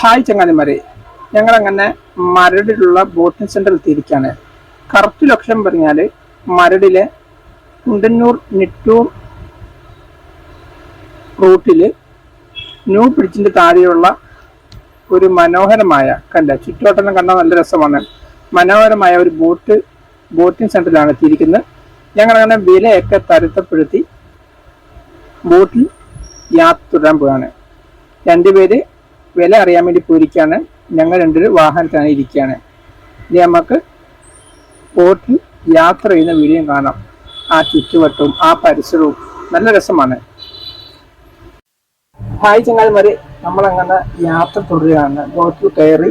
Hi ചങ്ങാതിമാരെ. ഞങ്ങളങ്ങനെ മരടിലുള്ള boating സെന്ററിൽ എത്തിയിരിക്കുകയാണ്. കറക്റ്റ് ലൊക്കേഷൻ പറഞ്ഞാൽ മരടിലെ കുണ്ടന്നൂർ നെട്ടൂർ റൂട്ടിൽ ന്യൂ ബ്രിഡ്ജിന്റെ താഴെയുള്ള ഒരു മനോഹരമായ കണ്ട? ചുറ്റുവട്ടം കണ്ടാൽ നല്ല രസമാണ്. മനോഹരമായ ഒരു ബോട്ട് ബോട്ടിംഗ് സെന്ററിലാണ് എത്തിയിരിക്കുന്നത്. ഞങ്ങളങ്ങനെ വിലയൊക്കെ തരത്തപ്പെടുത്തി ബോട്ടിൽ യാത്ര തുടരാൻ പോവാണ് രണ്ടുപേര് വില അറിയാൻ വേണ്ടി പോയിരിക്കുകയാണ് ഞങ്ങൾ രണ്ടൊരു വാഹനത്തിലാണ് ഇരിക്കുകയാണ് ഇനി നമുക്ക് ബോട്ടിൽ യാത്ര ചെയ്യുന്ന വീഡിയോ കാണാം. ആ ചുറ്റുവട്ടവും ആ പരിസരവും നല്ല രസമാണ്. ഹായ് ചങ്ങാതിമാരെ നമ്മളങ്ങനെ യാത്ര തുടരുകയാണ്. ബോട്ടിൽ കയറി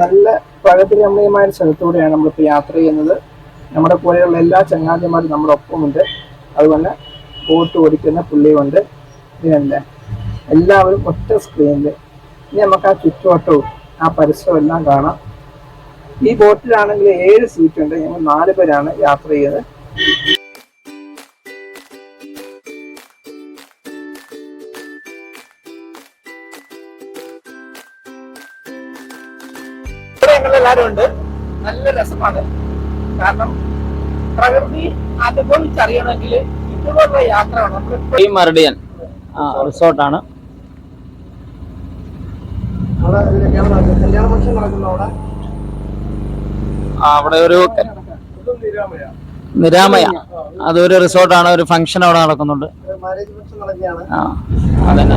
നല്ല പ്രകൃതിരമണീയമായ സ്ഥലത്തൂടെയാണ് നമ്മളിപ്പോൾ യാത്ര ചെയ്യുന്നത്. നമ്മുടെ പോലെയുള്ള എല്ലാ ചങ്ങാതിമാരും നമ്മുടെ ഒപ്പമുണ്ട്. അതുപോലെ ബോട്ട് ഓടിക്കുന്ന പുള്ളിയുമുണ്ട്. ഇതിനല്ലേ എല്ലാവരും ഒറ്റ സ്ക്രീനിൽ ഇനി നമുക്ക് ആ ചുറ്റുവട്ടവും ആ പരിസരവും എല്ലാം കാണാം. ഈ ബോട്ടിലാണെങ്കിൽ ഏഴ് സീറ്റ് ഉണ്ട്. ഞങ്ങൾ നാല് പേരാണ് യാത്ര ചെയ്തത്. എല്ലാവരും ഉണ്ട്. നല്ല രസമാണ്. കാരണം പ്രകൃതി അനുഭവിച്ചറിയണമെങ്കിൽ ഇതുപോലുള്ള യാത്ര വേണം നമ്മൾ ഈ മരടിയൻ റിസോർട്ടാണ് അവിടെ ഒരു കല്യാണം നടക്കുന്നു. കല്യാണ ഫംഗ്ഷൻ നടക്കുന്ന അവിടെ അവിടെ ഒരു ക- ഒരു നിരാമയ. അതൊരു റിസോർട്ടാണ് ഒരു ഫംഗ്ഷൻ അവിടെ നടക്കുന്നുണ്ട്. ആ അതന്നെ.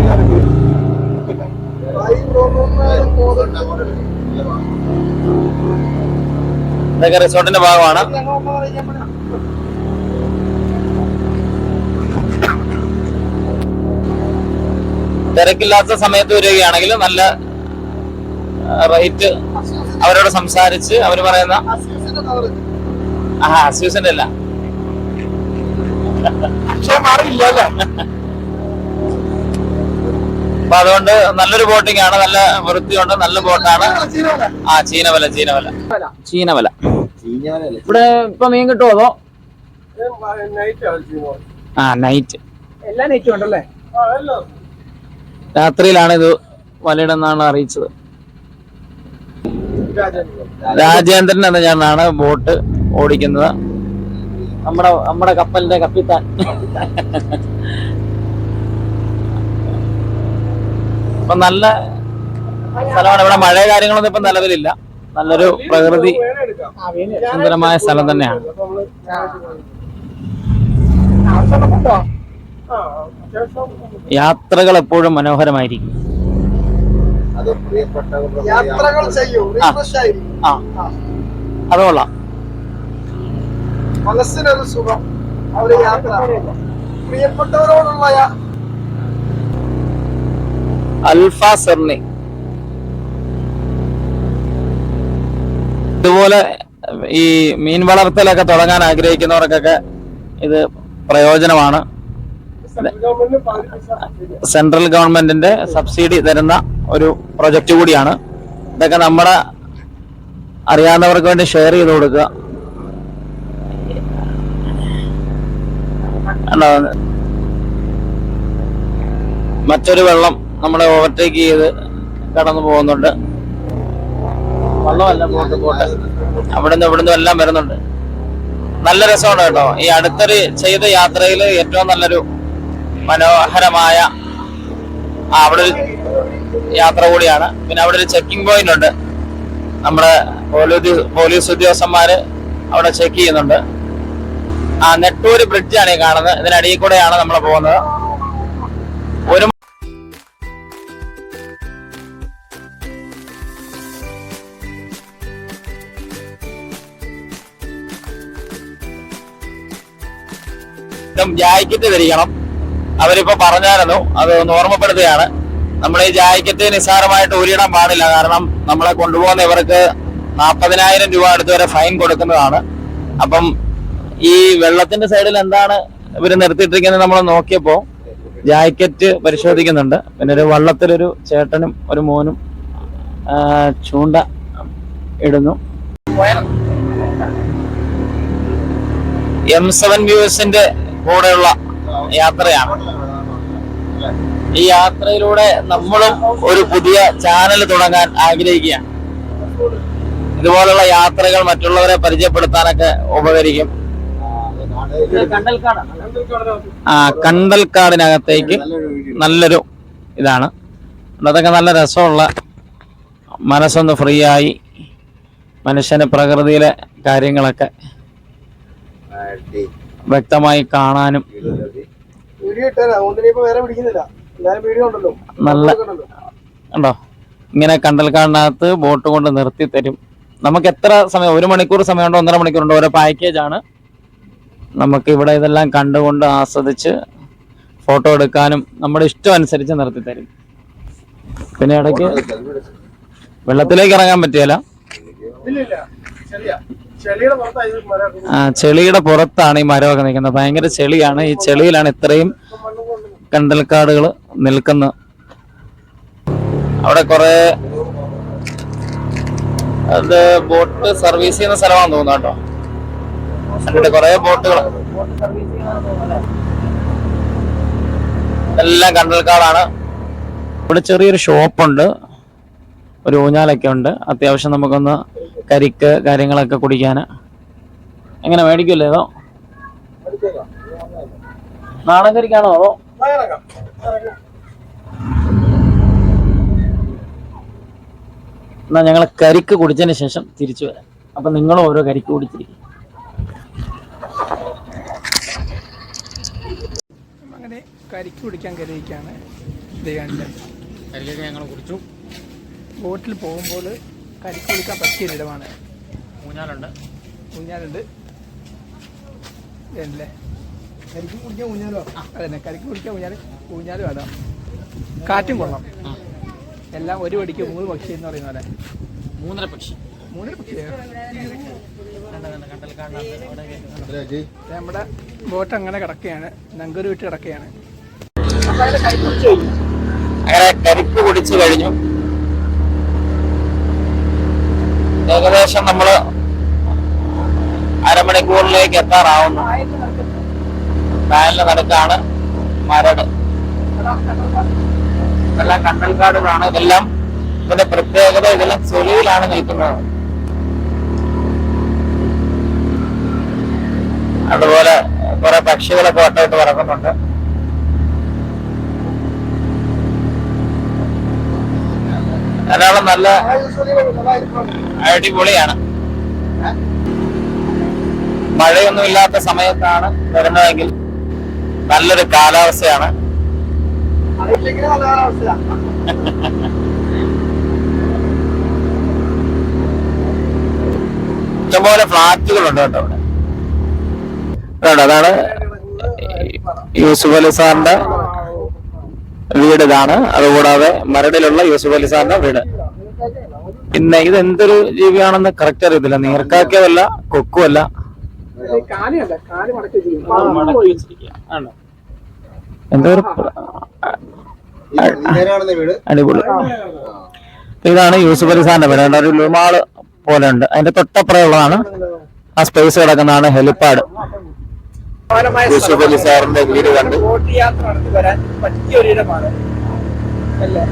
ഇതൊക്കെ റിസോർട്ടിന്റെ ഭാഗമാണ്. തിരക്കില്ലാത്ത സമയത്ത് വരികയാണെങ്കിൽ നല്ല റേറ്റ് അവരോട് സംസാരിച്ച് അവർ പറയുന്ന ആ അസ്യൂസിന്റെ അല്ല. മാറിയില്ല അപ്പൊ അതുകൊണ്ട് നല്ലൊരു ബോട്ടിംഗ് ആണ് നല്ല വൃത്തിയുണ്ട് നല്ല ബോട്ടാണ് ആ ചീനവല ചീനവല. ചീനവല. ഇവിടെ ഇപ്പൊ മീൻ കിട്ടുമോ അതോ? ആ നൈറ്റ് എല്ലാ നൈറ്റും ഉണ്ടല്ലേ? രാത്രിയിലാണ് ഇത് വലയിടുന്നാണ് അറിയിച്ചത്. രാജേന്ദ്രൻ. എന്ന ഞാനാണ് ബോട്ട് ഓടിക്കുന്നത്. നമ്മുടെ നമ്മുടെ കപ്പലിന്റെ കപ്പിത്താൻ. അപ്പൊ നല്ല സ്ഥലമാണ്. ഇവിടെ മഴ കാര്യങ്ങളൊന്നും ഇപ്പൊ നിലവിലില്ല. നല്ലൊരു പ്രകൃതി സുന്ദരമായ സ്ഥലം തന്നെയാണ്. യാത്രകൾ എപ്പോഴും മനോഹരമായിരിക്കും. യാത്രകൾ ചെയ്യൂ ആ. അത് കൊള്ളാം. മനസ്സിനൊരു സുഖം അവരെ യാത്ര. പ്രിയപ്പെട്ടവരോടുള്ള അൽഫ സെർണി ഇതുപോലെ ഈ മീൻ വളർത്തലൊക്കെ തുടങ്ങാൻ ആഗ്രഹിക്കുന്നവർക്കൊക്കെ ഇത് പ്രയോജനമാണ്. സെൻട്രൽ ഗവൺമെന്റിന്റെ സബ്സിഡി തരുന്ന ഒരു പ്രൊജക്റ്റ് കൂടിയാണ്. ഇതൊക്കെ നമ്മുടെ അറിയാവുന്നവർക്ക് വേണ്ടി ഷെയർ ചെയ്ത് കൊടുക്കുക. മറ്റൊരു വെള്ളം നമ്മളെ ഓവർടേക്ക് ചെയ്ത് കടന്നു പോകുന്നുണ്ട്. വെള്ളമല്ല പോട്ട് പോട്ട് അവിടുന്ന് ഇവിടുന്ന് എല്ലാം വരുന്നുണ്ട്. നല്ല രസമാണ് കേട്ടോ. ഈ അടുത്തൊരു ചെയ്ത യാത്രയിൽ ഏറ്റവും നല്ലൊരു മനോഹരമായ അവിടെ യാത്ര കൂടിയാണ്. പിന്നെ അവിടെ ഒരു ചെക്കിംഗ് പോയിന്റ് ഉണ്ട്. നമ്മുടെ പോലീസ് പോലീസ് ഉദ്യോഗസ്ഥന്മാര് അവിടെ ചെക്ക് ചെയ്യുന്നുണ്ട്. ആ നെട്ടൂര് ബ്രിഡ്ജാണ് ഈ കാണുന്നത്. ഇതിനടിയിൽ കൂടെയാണ് നമ്മൾ പോകുന്നത്. ഒരു ജാക്കറ്റ് ധരിക്കണം അവരിപ്പോ പറഞ്ഞായിരുന്നു അത് ഓർമ്മപ്പെടുത്തുകയാണ്. നമ്മൾ ഈ ജാക്കറ്റ് നിസ്സാരമായിട്ട് ഊരിയിടാൻ പാടില്ല കാരണം നമ്മളെ കൊണ്ടുപോകുന്ന ഇവർക്ക് നാൽപ്പതിനായിരം രൂപ അടുത്ത് വരെ ഫൈൻ കൊടുക്കുന്നതാണ്. അപ്പം ഈ വെള്ളത്തിന്റെ സൈഡിൽ എന്താണ് ഇവർ നിർത്തിയിട്ടിരിക്കുന്നത് നമ്മൾ നോക്കിയപ്പോ ജാക്കറ്റ് പരിശോധിക്കുന്നുണ്ട്. പിന്നെ ഒരു വള്ളത്തിലൊരു ചേട്ടനും ഒരു മോനും ചൂണ്ട ഇടുന്നു. എം സെവൻ വ്യൂസിന്റെ കൂടെയുള്ള യാത്രയാണ്. ഈ യാത്രയിലൂടെ നമ്മളും ഒരു പുതിയ ചാനൽ തുടങ്ങാൻ ആഗ്രഹിക്കുകയാണ്. ഇതുപോലുള്ള യാത്രകൾ മറ്റുള്ളവരെ പരിചയപ്പെടുത്താനൊക്കെ ഉപകരിക്കും. ആ കണ്ടൽക്കാടിനകത്തേക്ക് നല്ലൊരു ഇതാണ്. അതൊക്കെ നല്ല രസമുള്ള മനസ്സൊന്ന് ഫ്രീ ആയി മനുഷ്യന് പ്രകൃതിയിലെ കാര്യങ്ങളൊക്കെ. വ്യക്തമായി കാണാനും നല്ല. ഉണ്ടോ? ഇങ്ങനെ കണ്ടൽക്കാടിനകത്ത് ബോട്ട് കൊണ്ട് നിർത്തി തരും. നമുക്ക് എത്ര സമയം ഒരു മണിക്കൂർ സമയമുണ്ടോ ഒന്നര മണിക്കൂറുണ്ടോ? ഓരോ പാക്കേജ് ആണ്. നമുക്ക് ഇവിടെ ഇതെല്ലാം കണ്ടുകൊണ്ട് ആസ്വദിച്ച് ഫോട്ടോ എടുക്കാനും നമ്മുടെ ഇഷ്ടം അനുസരിച്ച് നിർത്തി തരും. പിന്നെ ഇടയ്ക്ക് വെള്ളത്തിലേക്ക് ഇറങ്ങാൻ പറ്റിയല്ല? ആ ചെളിയുടെ പുറത്താണ് ഈ മരമൊക്കെ നിൽക്കുന്നത്. ഭയങ്കര ചെളിയാണ്. ഈ ചെളിയിലാണ് ഇത്രയും കണ്ടൽക്കാടുകൾ നിൽക്കുന്നത്. അവിടെ കുറെ അത് ബോട്ട് സർവീസ് ചെയ്യുന്ന സ്ഥലമാണെന്ന് തോന്നുന്നു കേട്ടോ. കുറെ ബോട്ടുകൾ എല്ലാം കണ്ടൽക്കാടാണ്. ഇവിടെ ചെറിയൊരു ഷോപ്പുണ്ട്. ഒരു ഊഞ്ഞാലൊക്കെ ഉണ്ട്. അത്യാവശ്യം നമുക്കൊന്ന് കരിക്ക് കാര്യങ്ങളൊക്കെ കുടിക്കാൻ. എങ്ങനെ മേടിക്കില്ലേ അതോ? നാടൻ കരിക്കാണോ അതോ. എന്നാ ഞങ്ങൾ കരിക്ക് കുടിച്ചതിന് ശേഷം തിരിച്ചു വരാം. അപ്പൊ നിങ്ങളും ഓരോ കരിക്ക് കുടിച്ചിരിക്കും. അങ്ങനെ കരിക്ക് കുടിക്കാൻ കരുതിക്കാണ് കരിക്കൊക്കെ ഞങ്ങൾ കുടിച്ചു. ബോട്ടിൽ പോകുമ്പോൾ കരിക്ക് കുടിക്കാൻ പറ്റിയ ഇടമാണ്. ഊഞ്ഞാലുണ്ട്. ഊഞ്ഞാലുണ്ട്. അല്ലേ കരിക്ക് കുടിക്കാൻ ഊഞ്ഞാലോ? അതന്നെ കരിക്ക് കുടിക്കാൻ ഊഞ്ഞാൽ ഊഞ്ഞാലും അതാ കാറ്റും കൊള്ളാം. എല്ലാം ഒരു വടിക്ക് മൂന്ന് പക്ഷി എന്ന് പറയുന്ന പോലെ. മൂന്നര പക്ഷി. മൂന്നര പക്ഷിയാണ് നമ്മുടെ ബോട്ട് അങ്ങനെ കിടക്കുകയാണ്. നങ്കൂര് വിട്ട് കിടക്കുകയാണ്. അങ്ങനെ കരിക്ക് കുടിച്ചു കഴിഞ്ഞു. ഏകദേശം നമ്മൾ അരമണിക്കൂറിലേക്ക് എത്താറാവുന്നു. കായലിന്റെ നടുക്കാണ്. മരട്. ഇതെല്ലാം കണ്ടൽക്കാടുകളാണ്. ഇതെല്ലാം ഇതിന്റെ പ്രത്യേകത ഇതെല്ലാം ചെളിയിലാണ് നിൽക്കുന്നത്. അതുപോലെ കുറെ പക്ഷികളൊക്കെ വട്ടമിട്ട് പറക്കുന്നുണ്ട്. ധാരാളം നല്ല അടിപൊളിയാണ്. മഴയൊന്നും ഇല്ലാത്ത സമയത്താണ് വരുന്നതെങ്കിൽ നല്ലൊരു കാലാവസ്ഥയാണ്. ഇഷ്ടംപോലെ ഫ്ലാറ്റുകളുണ്ട് കേട്ടോ അവിടെ. അതാണ് യൂസുഫ് അലി സാറിന്റെ വീട് ഇതാണ് അതുകൂടാതെ മരടിലുള്ള യൂസുഫ് അലി സാറിന്റെ വീട്. പിന്നെ ഇത് എന്തൊരു ജീവിയാണെന്ന് കറക്റ്റ് അറിയത്തില്ല. നീർക്കാക്കയല്ല കൊക്കുമല്ല. എന്തോ അടിപൊളി. ഇതാണ് യൂസുഫ് അലി സാറിന്റെ വീട്. ഒരു ലുമാൾ പോലെ ഉണ്ട്. അതിന്റെ തൊട്ടപ്പുറമുള്ളതാണ് ആ സ്പേസ് കിടക്കുന്നതാണ് ഹെലിപ്പാഡ്. യൂസുഫ് അലി സാറിന്റെ വീട് കണ്ട്. ബോട്ട് യാത്ര നടത്തി വരാൻ പറ്റിയ ഒരു ഇടമാണ് അല്ലേ?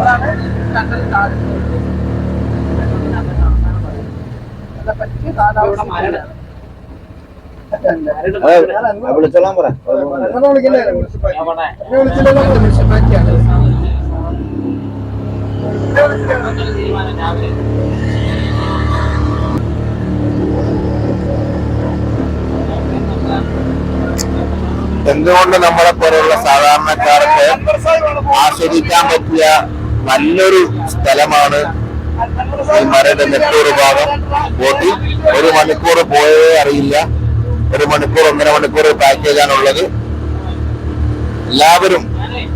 അതാണ് കണ്ടൽക്കാട്. നല്ല പറ്റിയ കാലാവസ്ഥ വിളിച്ചോളാൻ പറ. അങ്ങനെ വിളിക്കല്ലേ? എന്നെ വിളിച്ചില്ലല്ലോ എന്തുകൊണ്ട് നമ്മളെ പോലുള്ള സാധാരണക്കാർക്ക് ആസ്വദിക്കാൻ പറ്റിയ നല്ലൊരു സ്ഥലമാണ് ഈ മരയുടെ നെട്ടൂർ ഭാഗം? ബോട്ടിൽ ഒരു മണിക്കൂർ പോയേ അറിയില്ല. ഒരു മണിക്കൂർ ഒന്നര മണിക്കൂർ പാക്കേജാണുള്ളത്. എല്ലാവരും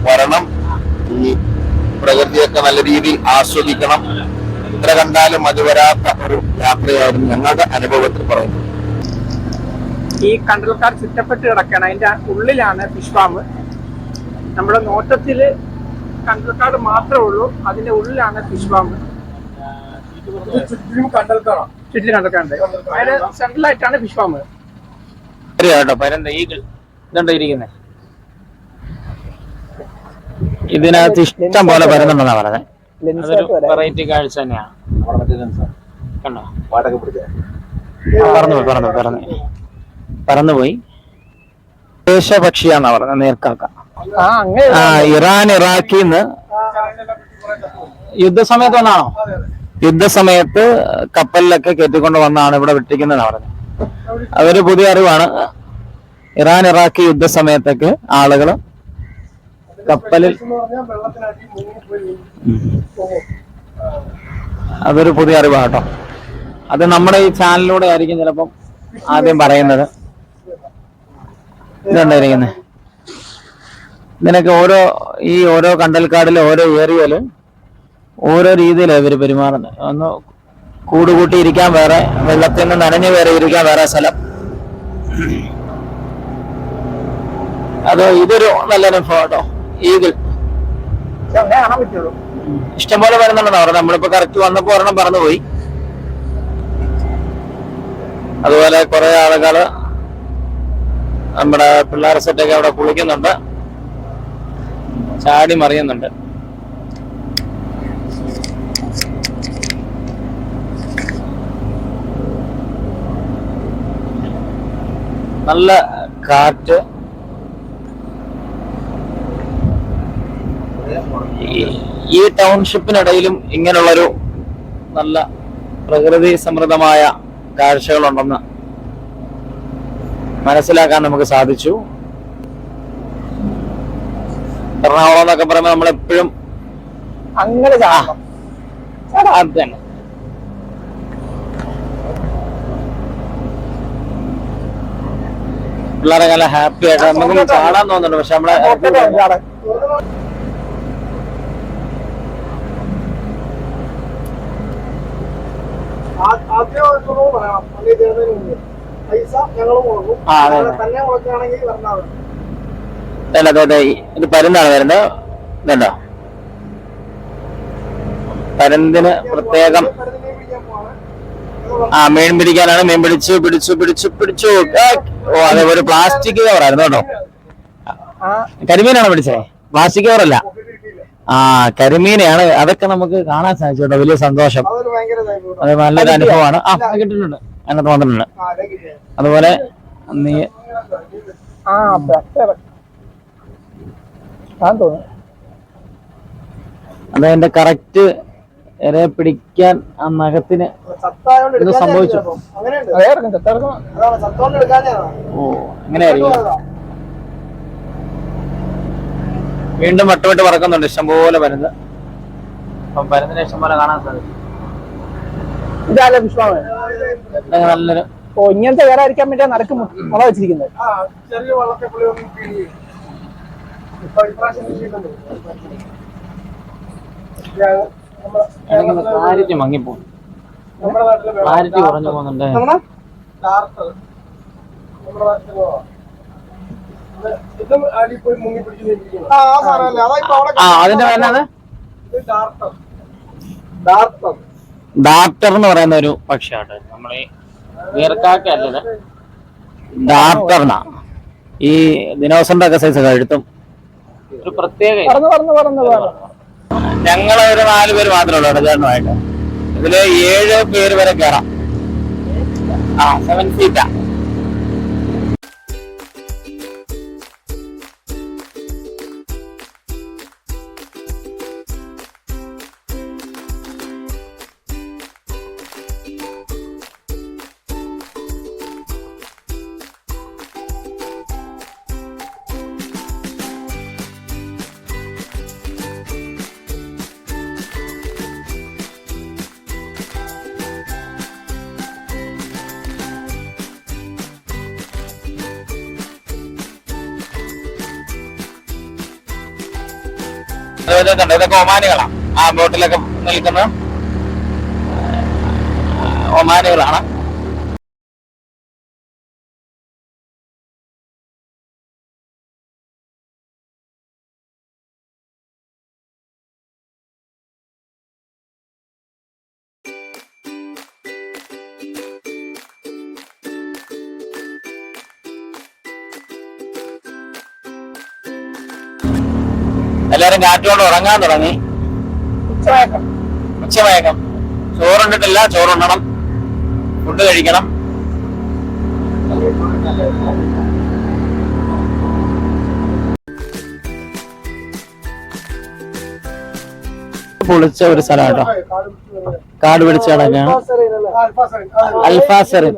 വരണം. ഈ പ്രകൃതിയൊക്കെ നല്ല രീതിയിൽ ആസ്വദിക്കണം. എത്ര കണ്ടാലും മതി വരാത്ത ഒരു യാത്രയായിരുന്നു ഞങ്ങളുടെ അനുഭവത്തിൽ പറയുന്നത്. ഈ കണ്ടൽക്കാർ ചുറ്റപ്പെട്ട് കിടക്കണം അതിന്റെ ഉള്ളിലാണ് ഫിഷ് ഫാം നമ്മുടെ നോട്ടത്തിൽ കണ്ടൽക്കാട് മാത്രമേ ഉള്ളൂ. അതിന്റെ ഉള്ളിലാണ് ഫിഷ് ഫാം ചുറ്റിലും കണ്ടൽക്കാണോ ചുറ്റിലും കണ്ടൽക്കാണ്ട് അതിന് സെൻട്രലായിട്ടാണ് ഫിഷ് ഫാം കേട്ടോ. പരന്ത ഈഗിൾ ഇതുണ്ടോ ഇരിക്കുന്നത് ഇതിനകത്ത് ഇഷ്ടം പോലെ പരന്നുണ്ടെന്നാ പറഞ്ഞത് വെറൈറ്റി കാഴ്ച തന്നെയാണ് കണ്ടോ? പറഞ്ഞു പറന്നു പറന്നു പറന്നുപോയി. ദേശപക്ഷിയാന്നാ പറഞ്ഞത് നേർക്കാക്ക. ആ നിന്ന് ഇറാൻ ഇറാഖിന്ന് യുദ്ധസമയത്ത് വന്നാണോ? യുദ്ധസമയത്ത് കപ്പലിലൊക്കെ കയറ്റിക്കൊണ്ട് വന്നാണ് ഇവിടെ വെട്ടിക്കുന്നതെന്നാ പറഞ്ഞത്. അതൊരു പുതിയ അറിവാണ്. ഇറാൻ ഇറാഖി യുദ്ധസമയത്തൊക്കെ ആളുകൾ കപ്പലിൽ അതൊരു പുതിയ അറിവാട്ടോ കേട്ടോ. അത് നമ്മുടെ ഈ ചാനലിലൂടെ ആയിരിക്കും ചിലപ്പം ആദ്യം പറയുന്നത്. ഇതുണ്ടായിരിക്കുന്നത് ഇതിനൊക്കെ ഓരോ ഈ ഓരോ കണ്ടൽക്കാടിലും ഓരോ ഏരിയയിലും ഓരോ രീതിയിലാണ് ഇവർ പെരുമാറുന്നത് ഒന്ന് കൂട് വേറെ വെള്ളത്തിൽ നിന്ന് നനഞ്ഞു വേറെ ഇരിക്കാൻ വേറെ സ്ഥലം. അത് ഇതൊരു നല്ല അനുഭവം കേട്ടോ ഈഗിൾ ഇഷ്ടംപോലെ വരുന്നുണ്ടെന്ന് പറഞ്ഞു. നമ്മളിപ്പോ കറക്റ്റ് വന്നപ്പോ ഒരെണ്ണം പറന്നുപോയി അതുപോലെ കുറെ ആളുകൾ നമ്മുടെ പിള്ളേർ സെറ്റൊക്കെ അവിടെ കുളിക്കുന്നുണ്ട്. ചാടി മറിയുന്നുണ്ട്. നല്ല കാറ്റ്. ഈ- ടൗൺഷിപ്പിനിടയിലും ഇങ്ങനെയുള്ളൊരു നല്ല പ്രകൃതി സമൃദ്ധമായ കാഴ്ചകളുണ്ടെന്ന് മനസ്സിലാക്കാൻ നമുക്ക് സാധിച്ചു. എറണാകുളം എന്നൊക്കെ പറയുമ്പോൾ നമ്മളെപ്പോഴും അങ്ങനെ തന്നെ. പിള്ളേരെ നല്ല ഹാപ്പി ആയിട്ട് നമുക്ക് ചാടാൻ തോന്നുന്നുണ്ട്. പക്ഷെ നമ്മളെ ആദ്യം ഒരു അല്ല അതെ അതെ. ഇത് പരുന്താണ് വരുന്നത് ഇതുണ്ടോ? പരുന്തിന് പ്രത്യേകം ആ മീൻ പിടിക്കാനാണ്. മീൻ പിടിച്ചു പിടിച്ചു പിടിച്ചു പിടിച്ചു. ഓ അതെ ഒരു പ്ലാസ്റ്റിക് കവറായിരുന്നു കേട്ടോ. കരിമീനാണോ പിടിച്ചേ പ്ലാസ്റ്റിക് കവറല്ല? ആ കരിമീനെയാണ്. അതൊക്കെ നമുക്ക് കാണാൻ സാധിച്ചു കേട്ടോ. വലിയ സന്തോഷം. അത് നല്ലൊരു അനുഭവമാണ്. ആ കിട്ടിട്ടുണ്ട് കിട്ടിയിട്ടുണ്ട്. അതിനകത്ത് കിട്ടിയത് അതുപോലെ നീ അതതിന്റെ കറക്റ്റ് ഇര പിടിക്കാൻ ആ നഖത്തിന് സത്തായോണ്ട് ഇത് സംഭവിച്ചു. ഓ അങ്ങനെയായിരിക്കും. വീണ്ടും വട്ടമിട്ട് പറക്കുന്നുണ്ട്. ഇഷ്ടംപോലെ പരുന്ന് അപ്പം പരുന്തിനെ ഇഷ്ടംപോലെ കാണാൻ സാധിക്കും. ഇതല്ല വിശ്വാസം നല്ലൊരു ഓ ഇങ്ങനത്തെ കയറാതിരിക്കാൻ വേണ്ടിയാണ് നടുക്ക് മുള വെച്ചിരിക്കുന്നത് ക്ലാരിറ്റി മങ്ങിപ്പോ ക്ലാരിറ്റി കുറഞ്ഞു പോകുന്നുണ്ട് അതിന്റെ പേരാണ് ഇത് ഡാർട്ടർ ഡാർട്ടർ ഡാപ്റ്റർ എന്ന് പറയുന്ന ഒരു പക്ഷിയാണ്. നമ്മളെ ഈ ഡാപ്റ്ററിനാ ഈ ദിനോസറിന്റെ ഒക്കെ സൈസ് കഴുത്തും ഒരു പ്രത്യേക ഞങ്ങൾ ഒരു നാല് പേര് മാത്രമേ ഉള്ളൂ ചേട്ടനുമായിട്ട്. ഇതിൽ ഏഴ് പേര് വരെ കയറാം ആ സെവൻ സീറ്റാ ഇതുണ്ട് ഇതൊക്കെ ഒമാനികളാണ് ആ ബോട്ടിലൊക്കെ നിൽക്കുന്ന ഒമാനികളാണ്. എല്ലാരും കാറ്റുകൊണ്ട് ഉറങ്ങാൻ തുടങ്ങി. ഉച്ചമയക്കം ചോറുണ്ടിട്ടില്ല ചോറുണ്ണണം. ഫുഡ് കഴിക്കണം. പൊളിച്ച ഒരു സ്ഥലം കേട്ടോ. കാട് പിടിച്ച കിടക്കാണ് അൽഫാസറിൻ.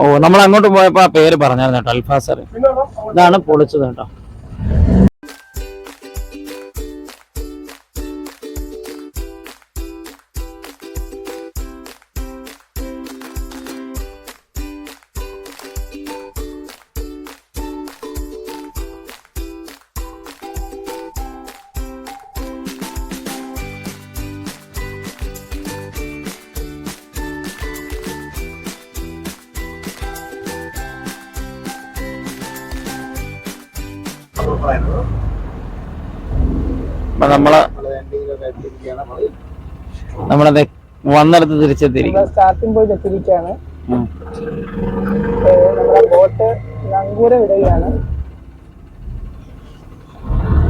ഓ നമ്മൾ അങ്ങോട്ട് പോയപ്പോ ആ പേര് പറഞ്ഞായിരുന്നു കേട്ടോ അൽഫാസറിൻ. ഇതാണ് പൊളിച്ചത് കേട്ടോ. നമ്മൾ നമ്മളത് വന്നിടത്ത് തിരിച്ചെത്തിയിരിക്കും സ്റ്റാർട്ടിംഗ് പോയിന്റ് എത്തിയിരിക്കുകയാണ്. നമ്മുടെ ബോട്ട് നങ്കൂര വിടുകയാണ്.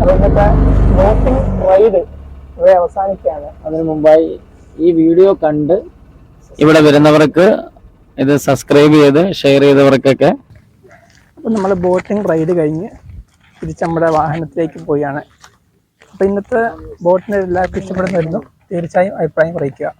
അപ്പൊ ഇന്നത്തെ ബോട്ടിംഗ് റൈഡ് ഇവിടെ അവസാനിക്കുകയാണ്. അതിനു മുമ്പായി ഈ വീഡിയോ കണ്ട് ഇവിടെ വരുന്നവർക്ക് ഇത് സബ്സ്ക്രൈബ് ചെയ്ത് ഷെയർ ചെയ്തവർക്കൊക്കെ അപ്പം നമ്മൾ ബോട്ടിംഗ് റൈഡ് കഴിഞ്ഞ് തിരിച്ച് നമ്മുടെ വാഹനത്തിലേക്ക് പോവുകയാണ് അപ്പോൾ ഇന്നത്തെ ബോട്ടിനെ എല്ലാവർക്കും ഇഷ്ടപ്പെടുന്നതായിരുന്നു. തീർച്ചയായും അഭിപ്രായം അറിയിക്കുക.